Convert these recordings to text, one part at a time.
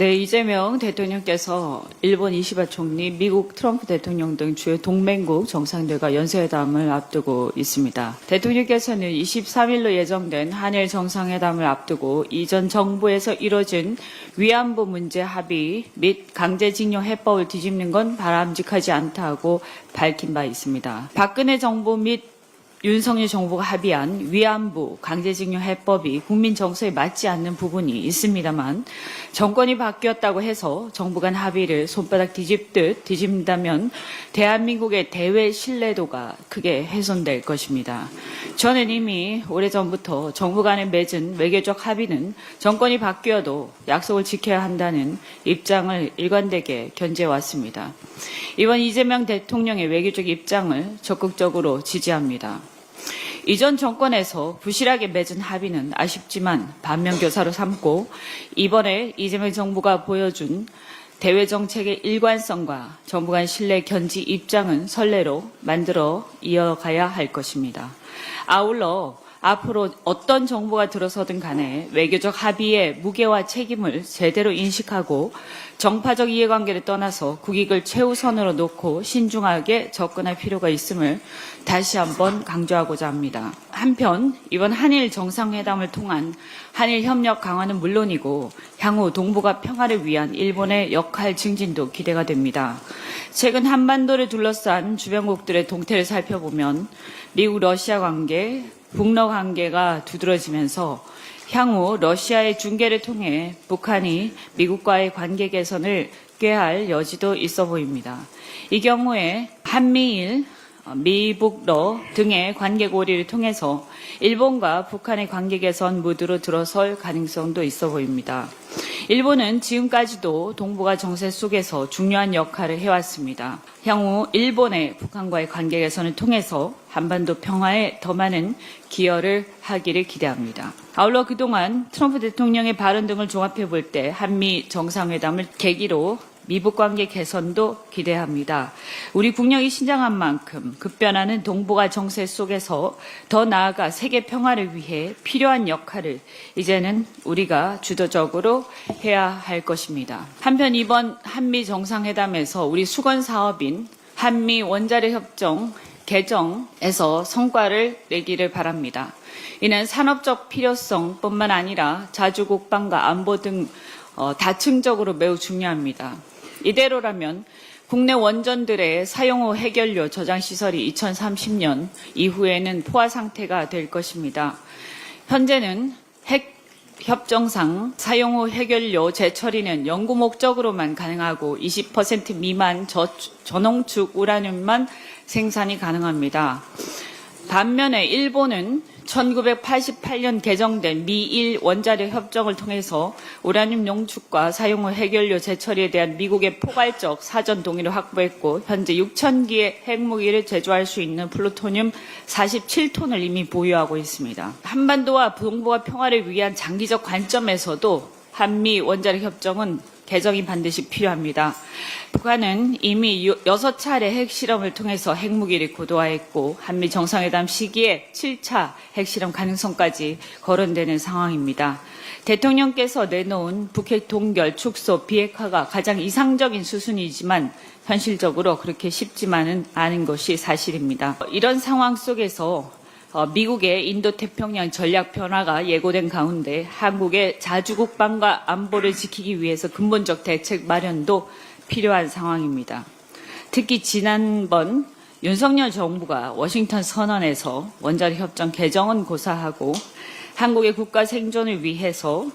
네, 이재명 대통령께서 일본 이시바 총리, 미국 트럼프 대통령 등 주요 동맹국 정상들과 연쇄회담을 앞두고 있습니다. 대통령께서는 23일로 예정된 한일 정상회담을 앞두고 이전 정부에서 이뤄진 위안부 문제 합의 및 강제징용 해법을 뒤집는 건 바람직하지 않다고 밝힌 바 있습니다. 박근혜 정부 및 윤석열 정부가 합의한 위안부 강제징용 해법이 국민 정서에 맞지 않는 부분이 있습니다만 정권이 바뀌었다고 해서 정부 간 합의를 손바닥 뒤집듯 뒤집는다면 대한민국의 대외 신뢰도가 크게 훼손될 것입니다. 저는 이미 오래전부터 정부 간에 맺은 외교적 합의는 정권이 바뀌어도 약속을 지켜야 한다는 입장을 일관되게 견제해왔습니다. 이번 이재명 대통령의 외교적 입장을 적극적으로 지지합니다. 이전 정권에서 부실하게 맺은 합의는 아쉽지만 반면교사로 삼고 이번에 이재명 정부가 보여준 대외 정책의 일관성과 정부 간 신뢰 견지 입장은 선례로 만들어 이어가야 할 것입니다. 아울러 앞으로 어떤 정부가 들어서든 간에 외교적 합의의 무게와 책임을 제대로 인식하고 정파적 이해관계를 떠나서 국익을 최우선으로 놓고 신중하게 접근할 필요가 있음을 다시 한번 강조하고자 합니다. 한편 이번 한일 정상회담을 통한 한일 협력 강화는 물론이고 향후 동북아 평화를 위한 일본의 역할 증진도 기대가 됩니다. 최근 한반도를 둘러싼 주변국들의 동태를 살펴보면 미국 러시아 관계, 북러 관계가 두드러지면서 향후 러시아의 중계를 통해 북한이 미국과의 관계 개선을 꾀할 여지도 있어 보입니다. 이 경우에 한미일, 미북 러 등의 관계 고리를 통해서 일본과 북한의 관계 개선 무드로 들어설 가능성도 있어 보입니다. 일본은 지금까지도 동북아 정세 속에서 중요한 역할을 해왔습니다. 향후 일본의 북한과의 관계 개선을 통해서 한반도 평화에 더 많은 기여를 하기를 기대합니다. 아울러 그동안 트럼프 대통령의 발언 등을 종합해 볼 때 한미 정상회담을 계기로 미북 관계 개선도 기대합니다. 우리 국력이 신장한 만큼 급변하는 동북아 정세 속에서 더 나아가 세계 평화를 위해 필요한 역할을 이제는 우리가 주도적으로 해야 할 것입니다. 한편 이번 한미 정상회담에서 우리 수건 사업인 한미 원자력 협정 개정에서 성과를 내기를 바랍니다. 이는 산업적 필요성뿐만 아니라 자주 국방과 안보 등 어, 다층적으로 매우 중요합니다. 이대로라면 국내 원전들의 사용 후 해결료 저장 시설이 2030년 이후에는 포화 상태가 될 것입니다. 현재는 핵 협정상 사용 후 해결료 재처리는 연구 목적으로만 가능하고 20% 미만 저, 저농축 우라늄만 생산이 가능합니다. 반면에 일본은 1988년 개정된 미일 원자력 협정을 통해서 우라늄 농축과 사용 후 해결료 재처리에 대한 미국의 포괄적 사전 동의를 확보했고 현재 6,000기의 핵무기를 제조할 수 있는 플루토늄 47톤을 이미 보유하고 있습니다. 한반도와 동북아 평화를 위한 장기적 관점에서도 한미 원자력 협정은 개정이 반드시 필요합니다. 북한은 이미 여- 여섯 차례 핵실험을 통해서 핵무기를 고도화했고 한미 정상회담 시기에 7차 핵실험 가능성까지 거론되는 상황입니다. 대통령께서 내놓은 북핵 동결 축소 비핵화가 가장 이상적인 수순이지만 현실적으로 그렇게 쉽지만은 않은 것이 사실입니다. 이런 상황 속에서 어, 미국의 인도 태평양 전략 변화가 예고된 가운데 한국의 자주 국방과 안보를 지키기 위해서 근본적 대책 마련도 필요한 상황입니다. 특히 지난번 윤석열 정부가 워싱턴 선언에서 원자력 협정 개정은 고사하고 한국의 국가 생존을 위해서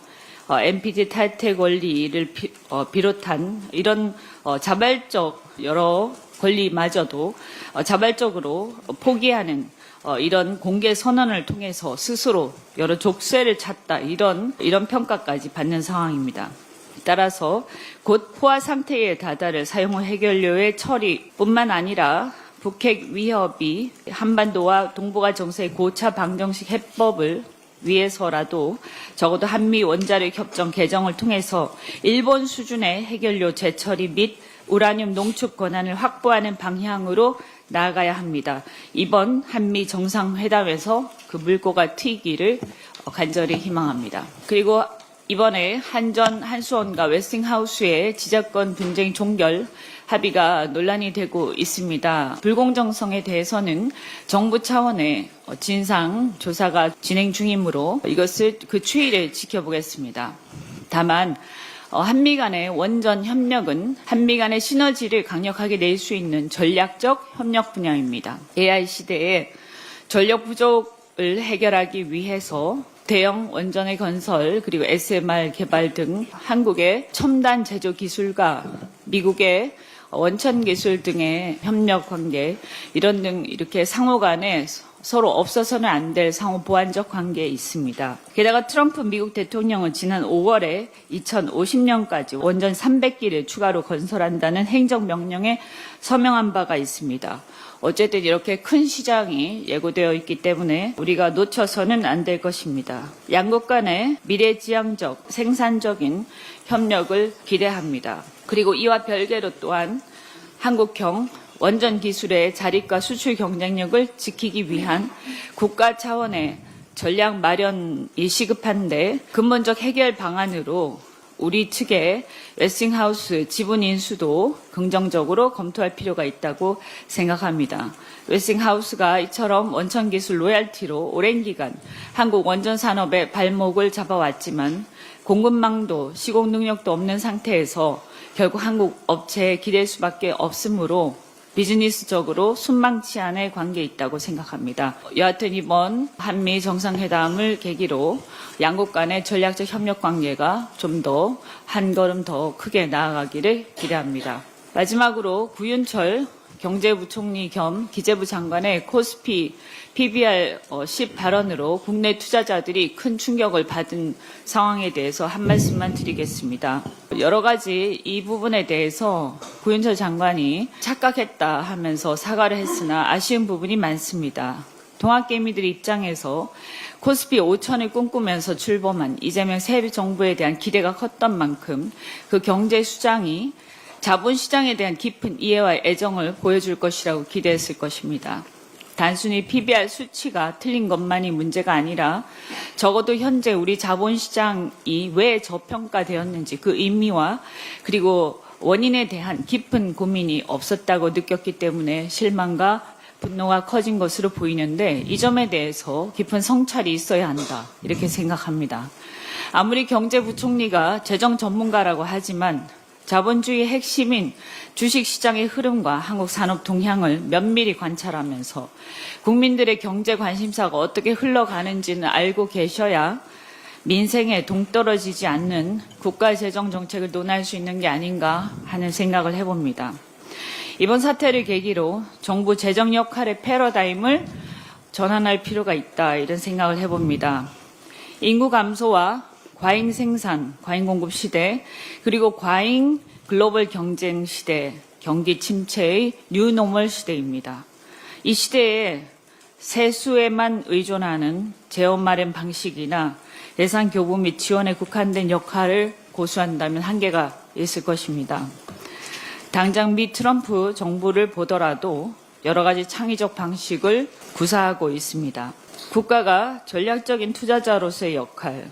어, NPT 탈퇴 권리를 비, 롯한 이런 어, 자발적 여러 권리마저도 어, 자발적으로 포기하는 어, 이런 공개 선언을 통해서 스스로 여러 족쇄를 찾다 이런 이런 평가까지 받는 상황입니다. 따라서 곧 포화 상태에 다다를 사용 후 해결료의 처리뿐만 아니라 북핵 위협이 한반도와 동북아 정세의 고차 방정식 해법을 위해서라도 적어도 한미 원자력 협정 개정을 통해서 일본 수준의 해결료 재처리 및 우라늄 농축 권한을 확보하는 방향으로 나아가야 합니다. 이번 한미 정상회담에서 그 물꼬가 트이기를 간절히 희망합니다. 그리고 이번에 한전 한수원과 웨스팅하우스의 지자권 분쟁 종결 합의가 논란이 되고 있습니다. 불공정성에 대해서는 정부 차원의 진상 조사가 진행 중이므로 이것을 그 추이를 지켜보겠습니다. 다만 어, 한미 간의 원전 협력은 한미 간의 시너지를 강력하게 낼 수 있는 전략적 협력 분야입니다. AI 시대에 전력 부족을 해결하기 위해서 대형 원전의 건설 그리고 SMR 개발 등 한국의 첨단 제조 기술과 미국의 원천 기술 등의 협력 관계 이런 등 이렇게 상호 간에 서로 없어서는 안 될 상호 보완적 관계에 있습니다. 게다가 트럼프 미국 대통령은 지난 5월에 2050년까지 원전 300기를 추가로 건설한다는 행정명령에 서명한 바가 있습니다. 어쨌든 이렇게 큰 시장이 예고되어 있기 때문에 우리가 놓쳐서는 안 될 것입니다. 양국 간의 미래지향적, 생산적인 협력을 기대합니다. 그리고 이와 별개로 또한 한국형 원전 기술의 자립과 수출 경쟁력을 지키기 위한 국가 차원의 전략 마련이 시급한데 근본적 해결 방안으로 우리 측의 웨스팅하우스 지분 인수도 긍정적으로 검토할 필요가 있다고 생각합니다. 웨스팅하우스가 이처럼 원천 기술 로얄티로 오랜 기간 한국 원전 산업의 발목을 잡아왔지만 공급망도 시공 능력도 없는 상태에서 결국 한국 업체에 기댈 수밖에 없으므로 비즈니스적으로 순망치 않을 관계에 있다고 생각합니다. 여하튼 이번 한미 정상회담을 계기로 양국 간의 전략적 협력 관계가 좀 더 한 걸음 더 크게 나아가기를 기대합니다. 마지막으로 구윤철 경제부총리 겸 기재부 장관의 코스피 PBR 10 발언으로 국내 투자자들이 큰 충격을 받은 상황에 대해서 한 말씀만 드리겠습니다. 여러 가지 이 부분에 대해서 구윤철 장관이 착각했다 하면서 사과를 했으나 아쉬운 부분이 많습니다. 동학개미들 입장에서 코스피 5천을 꿈꾸면서 출범한 이재명 새 정부에 대한 기대가 컸던 만큼 그 경제 수장이 자본시장에 대한 깊은 이해와 애정을 보여줄 것이라고 기대했을 것입니다. 단순히 PBR 수치가 틀린 것만이 문제가 아니라 적어도 현재 우리 자본시장이 왜 저평가되었는지 그 의미와 그리고 원인에 대한 깊은 고민이 없었다고 느꼈기 때문에 실망과 분노가 커진 것으로 보이는데 이 점에 대해서 깊은 성찰이 있어야 한다 이렇게 생각합니다. 아무리 경제부총리가 재정 전문가라고 하지만 자본주의 핵심인 주식시장의 흐름과 한국 산업 동향을 면밀히 관찰하면서 국민들의 경제 관심사가 어떻게 흘러가는지는 알고 계셔야 민생에 동떨어지지 않는 국가 재정 정책을 논할 수 있는 게 아닌가 하는 생각을 해봅니다. 이번 사태를 계기로 정부 재정 역할의 패러다임을 전환할 필요가 있다 이런 생각을 해봅니다. 인구 감소와 과잉 생산, 과잉 공급 시대, 그리고 과잉 글로벌 경쟁 시대, 경기 침체의 뉴노멀 시대입니다. 이 시대에 세수에만 의존하는 재원 마련 방식이나 예산 교부 및 지원에 국한된 역할을 고수한다면 한계가 있을 것입니다. 당장 미 트럼프 정부를 보더라도 여러 가지 창의적 방식을 구사하고 있습니다. 국가가 전략적인 투자자로서의 역할,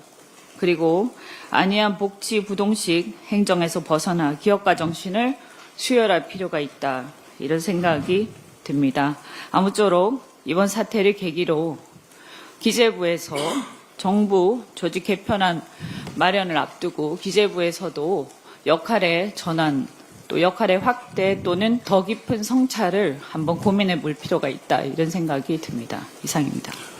그리고 안이한 복지 부동식 행정에서 벗어나 기업가 정신을 수혈할 필요가 있다. 이런 생각이 듭니다. 아무쪼록 이번 사태를 계기로 기재부에서 정부 조직 개편안 마련을 앞두고 기재부에서도 역할의 전환 또 역할의 확대 또는 더 깊은 성찰을 한번 고민해 볼 필요가 있다 이런 생각이 듭니다. 이상입니다.